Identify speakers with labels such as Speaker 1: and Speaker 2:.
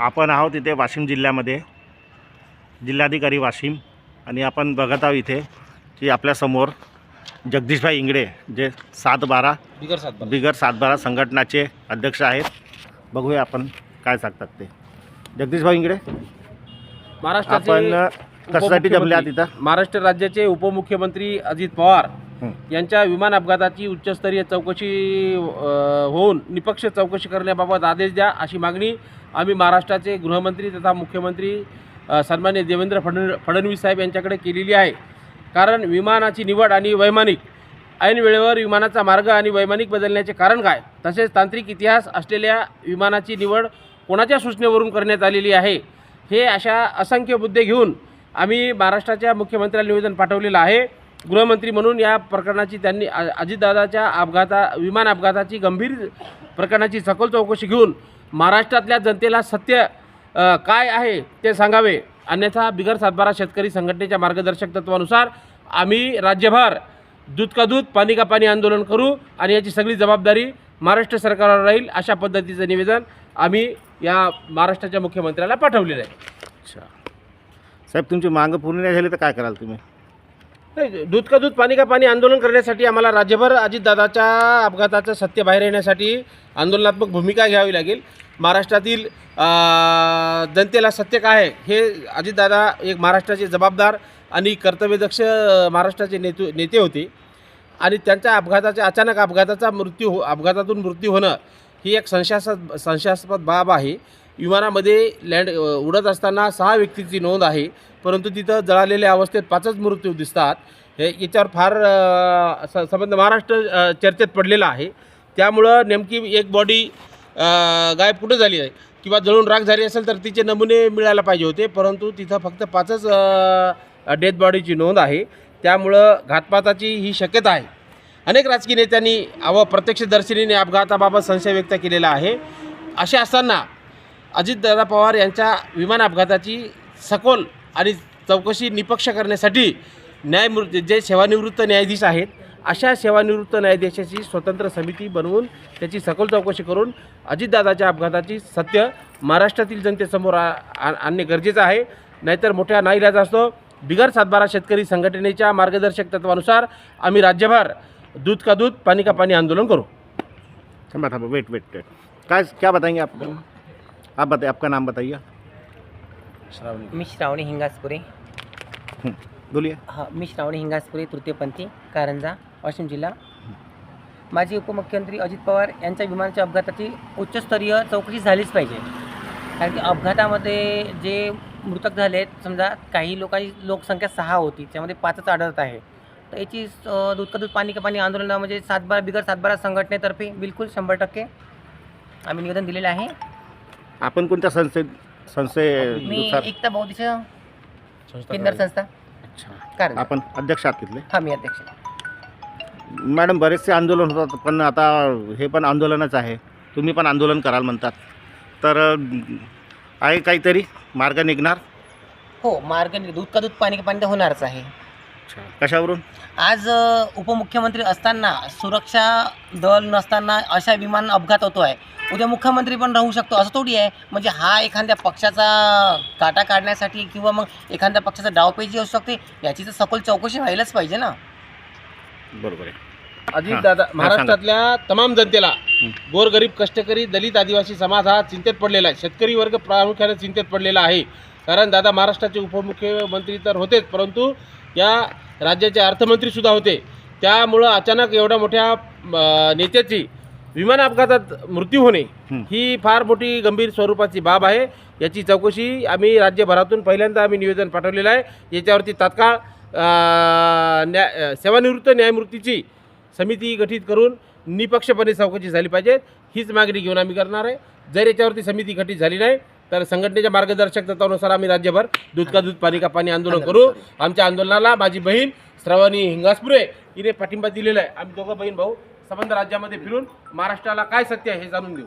Speaker 1: आपण आहोत इथे वाशिम जिल्ह्यामध्ये. जिल्हाधिकारी वाशिम आणि आपण बघत आहोत इथे की आपल्यासमोर जगदीशभाई इंगडे जे सात बारा
Speaker 2: बिगर सातबारा
Speaker 1: बिगर सातबारा संघटनाचे अध्यक्ष आहेत. बघूया आपण काय सांगतात ते. जगदीशभाई इंगडे
Speaker 2: महाराष्ट्राचे
Speaker 1: आपण कशासाठी जमले आहात इथं?
Speaker 2: महाराष्ट्र राज्याचे उपमुख्यमंत्री अजित पवार. यांच्या विमान अपघाताची उच्चस्तरीय चौकशी होऊन निपक्ष चौकशी करण्याबाबत आदेश द्या अशी मागणी आम्ही महाराष्ट्राचे गृहमंत्री तथा मुख्यमंत्री सन्मान्य देवेंद्र फडण फडणवीस साहेब यांच्याकडे केलेली आहे. कारण विमानाची निवड आणि वैमानिक ऐन वेळेवर विमानाचा मार्ग आणि वैमानिक बदलण्याचे कारण काय? तसेच तांत्रिक इतिहास असलेल्या विमानाची निवड कोणाच्या सूचनेवरून करण्यात आलेली आहे? हे अशा असंख्य मुद्दे घेऊन आम्ही महाराष्ट्राच्या मुख्यमंत्र्याला निवेदन पाठवलेलं आहे. गृहमंत्री म्हणून या प्रकरणाची त्यांनी अजितदादाच्या अपघाता विमान अपघाताची गंभीर प्रकरणाची सखोल चौकशी घेऊन महाराष्ट्रातल्या जनतेला सत्य काय आहे ते सांगावे. अन्यथा बिगर सातबारा शेतकरी संघटनेच्या मार्गदर्शक तत्वानुसार आम्ही राज्यभर दूध का दूध पाणी का पाणी आंदोलन करू आणि याची सगळी जबाबदारी महाराष्ट्र सरकारवर राहील अशा पद्धतीचं निवेदन आम्ही या महाराष्ट्राच्या मुख्यमंत्र्याला पाठवलेलं आहे.
Speaker 1: अच्छा. साहेब तुमची मागं पूर्ण नाही झाली तर काय कराल तुम्ही?
Speaker 2: नाही, दूध का दूध पाणी का पाणी आंदोलन करण्यासाठी आम्हाला राज्यभर अजितदादाच्या अपघाताचं सत्य बाहेर येण्यासाठी आंदोलनात्मक भूमिका घ्यावी लागेल. महाराष्ट्रातील जनतेला सत्य काय आहे हे अजितदादा एक महाराष्ट्राचे जबाबदार आणि कर्तव्यदक्ष महाराष्ट्राचे नेते नेते होते. आणि त्यांच्या अपघाताच्या अचानक अपघाताचा मृत्यू हो अपघातातून मृत्यू होणं ही एक संशयास्पद संशयास्पद बाब आहे. विमानामध्ये लँड उडत असताना सहा व्यक्तीची नोंद आहे परंतु तिथं जळालेल्या अवस्थेत पाचच मृत्यू दिसतात. हे याच्यावर फार स- संबंध महाराष्ट्र चर्चेत पडलेला आहे. त्यामुळं नेमकी एक बॉडी गायब कुठं झाली आहे? किंवा जळून राख झाली असेल तर तिचे नमुने मिळायला पाहिजे होते परंतु तिथं फक्त पाचच डेथ बॉडीची नोंद आहे. त्यामुळं घातपाताची ही शक्यता आहे. अनेक राजकीय नेत्यांनी व प्रत्यक्षदर्शिनीने अपघाताबाबत संशय व्यक्त केलेला आहे. असे असताना अजितदादा पवार यांच्या विमान अपघाताची सखोल आणि चौकशी निपक्ष करण्यासाठी न्यायमूर्ती जे सेवानिवृत्त न्यायाधीश आहेत अशा सेवानिवृत्त न्यायाधीशाची स्वतंत्र समिती बनवून त्याची सखोल चौकशी करून अजितदादाच्या अपघाताची सत्य महाराष्ट्रातील जनतेसमोर आणणे गरजेचं आहे. नाहीतर मोठ्या नाईलाज असतो. बिगर सातबारा शेतकरी संघटनेच्या मार्गदर्शक तत्वानुसार आम्ही राज्यभर दूध का दूध पाणी का पाणी आंदोलन करू.
Speaker 1: थांबा थांबा वेट वेट वेट काय क्या बताएंगे आपण आप बताइए आपका नाम बताइए।
Speaker 3: मी श्रावणी हिंगासपुरे।
Speaker 1: बोलिए।
Speaker 3: हा मी श्रावणी हिंगासपुरे तृतीयपंथी कारंजा वाशिम जिल्हा। माजी उपमुख्यमंत्री अजित पवार यांच्या विमानाच्या अपघाताची उच्चस्तरीय चौकशी झालीच पाहिजे. कारण की अपघातामध्ये जे मृतक झाले आहेत समजा काही लोकांची लोकसंख्या सहा होती त्यामध्ये पाचच आढळत आहे. तर याची अ, दूध का दूध पाणी का पाणी आंदोलन म्हणजे सातबारा बिगर सातबारा संघटनेतर्फे बिलकुल शंभर टक्के आम्ही निवेदन दिलेलं आहे.
Speaker 1: आपण कोणत्या संस्थे
Speaker 3: मी एकता बौद्धिक केंद्र संस्था.
Speaker 1: आपण अध्यक्ष आहात तिथले?
Speaker 3: हा मी अध्यक्ष.
Speaker 1: मॅडम बरेचसे आंदोलन होतात पण आता हे पण आंदोलनच आहे. तुम्ही पण आंदोलन कराल म्हणतात. तर अं, आहे काहीतरी? मार्ग निघणार?
Speaker 3: हो मार्ग नि- दूध का दूध पाणी का पाणी तर होणारच आहे.
Speaker 1: अच्छा. कशावरून?
Speaker 3: आज अ, उपमुख्यमंत्री असताना सुरक्षा दल नसताना अशा विमान अपघात होतो आहे उद्या मुख्यमंत्री पण राहू शकतो असं थोडी आहे. म्हणजे हा एखाद्या पक्षाचा काटा काढण्यासाठी किंवा मग एखाद्या पक्षाचा डावपेची असू शकते याची तर सखोल चौकशी व्हायलाच पाहिजे ना.
Speaker 1: बरोबर आहे.
Speaker 2: अजितदादा महाराष्ट्रातल्या तमाम जनतेला
Speaker 1: हं.
Speaker 2: गोरगरीब कष्टकरी दलित आदिवासी समाज हा चिंतेत पडलेला आहे. शेतकरी वर्ग प्रामुख्याने चिंतेत पडलेला आहे. कारण दादा महाराष्ट्राचे उपमुख्यमंत्री तर होतेच परंतु या राज्याचे अर्थमंत्रीसुद्धा होते. त्यामुळं अचानक एवढ्या मोठ्या नेत्याची विमान अपघातात मृत्यू होणे
Speaker 1: हं.
Speaker 2: फार मोठी गंभीर स्वरूपाची बाब आहे. याची चौकशी आम्ही राज्यभरातून पहिल्यांदा आम्ही निवेदन पाठवलेलं आहे. याच्यावरती तात्काळ न्या सेवानिवृत्त न्यायमूर्तीची समिती गठीत करून निपक्षपणे चौकशी झाली पाहिजे. हीच मागणी घेऊन आम्ही करणार आहे. जर याच्यावरती समिती गठीत झाली नाही तर संघटनेच्या मार्गदर्शक तत्वानुसार आम्ही राज्यभर दूध का दूध पाणी का पाणी आंदोलन करू. आमच्या आंदोलनाला माझी बहीण श्रावणी हिंगासपुरे हिने पाठिंबा दिलेला आहे. आम्ही दोघं बहीण भाऊ संबंध राज्यामध्ये फिरून महाराष्ट्राला काय सत्य आहे हे जाणून घेऊ.